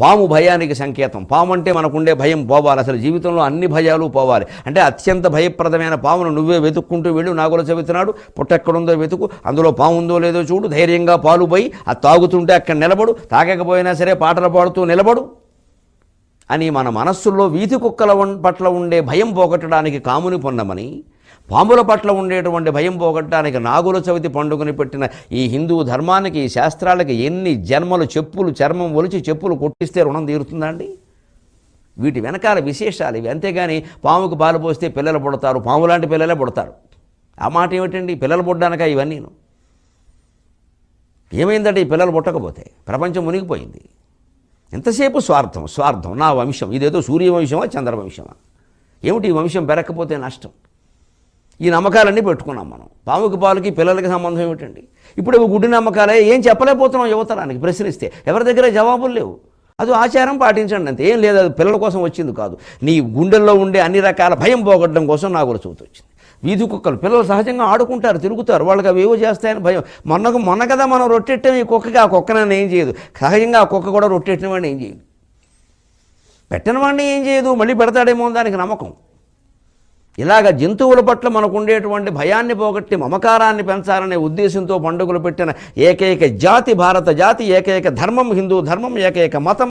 పాము భయానికి సంకేతం. పాము అంటే మనకుండే భయం పోవాలి. అసలు జీవితంలో అన్ని భయాలు పోవాలి. అంటే అత్యంత భయప్రదమైన పామును నువ్వే వెతుక్కుంటూ వెళ్ళు నాగుల చెబుతున్నాడు పుట్టెక్కడుందో వెతుకు అందులో పాము ఉందో లేదో చూడు. ధైర్యంగా పాలు పోయి అది తాగుతుంటే అక్కడ నిలబడు. తాగకపోయినా సరే పాటలు పాడుతూ నిలబడు. అని మన మనస్సుల్లో వీధి కుక్కల పట్ల ఉండే భయం పోగొట్టడానికి కాముని పొందమని పాముల పట్ల ఉండేటువంటి భయం పోగొట్టడానికి నాగుల చవితి పండుగని పెట్టిన ఈ హిందూ ధర్మానికి ఈ శాస్త్రాలకి ఎన్ని జన్మలు చెప్పులు చర్మం ఒలిచి చెప్పులు కొట్టిస్తే రుణం తీరుతుందండి? వీటి వెనకాల విశేషాలు ఇవి. అంతేగాని పాముకు పాలు పోస్తే పిల్లలు పుడతారు పాము లాంటి పిల్లలే పుడతారు. ఆ మాట ఏమిటండి? పిల్లలు పుట్టడానిక ఇవన్నీ ఏమైందంటే ఈ పిల్లలు పుట్టకపోతే ప్రపంచం మునిగిపోయింది. ఎంతసేపు స్వార్థం? స్వార్థం నా వంశం. ఇదేదో సూర్యవంశమా చంద్రవంశమా? ఏమిటి ఈ వంశం? పెరగకపోతే నష్టం. ఈ నమ్మకాలన్నీ పెట్టుకున్నాం మనం. పాముకి పాలకి పిల్లలకి సంబంధం ఏమిటండి? ఇప్పుడు ఇవి గుడ్డి నమ్మకాలే ఏం చెప్పలేకపోతున్నాం యువతరానికి ప్రశ్నిస్తే. ఎవరి దగ్గర జవాబులు లేవు. అది ఆచారం పాటించండి అంతే. ఏం లేదు అది పిల్లల కోసం వచ్చింది కాదు. నీ గుండెల్లో ఉండే అన్ని రకాల భయం పోగొట్టడం కోసం నాకు కూడా చూతూ వచ్చింది. వీధి కుక్కలు పిల్లలు సహజంగా ఆడుకుంటారు తిరుగుతారు. వాళ్ళకి అవి ఏవో చేస్తాయని భయం. మొన్నకు మొన్న కదా మనం రొట్టెట్టం ఈ కుక్కకి ఆ కుక్క నన్ను ఏం చేయదు. సహజంగా ఆ కుక్క కూడా రొట్టెట్టిన వాడిని ఏం చేయదు. పెట్టిన వాడిని ఏం చేయదు. మళ్ళీ పెడతాడేమో దానికి నమ్మకం. ఇలాగ జంతువుల పట్ల మనకు ఉండేటువంటి భయాన్ని పోగొట్టి మమకారాన్ని పెంచాలనే ఉద్దేశంతో పండుగలు పెట్టిన ఏకైక జాతి భారత జాతి ఏకైక ధర్మం హిందూ ధర్మం ఏకైక మతం.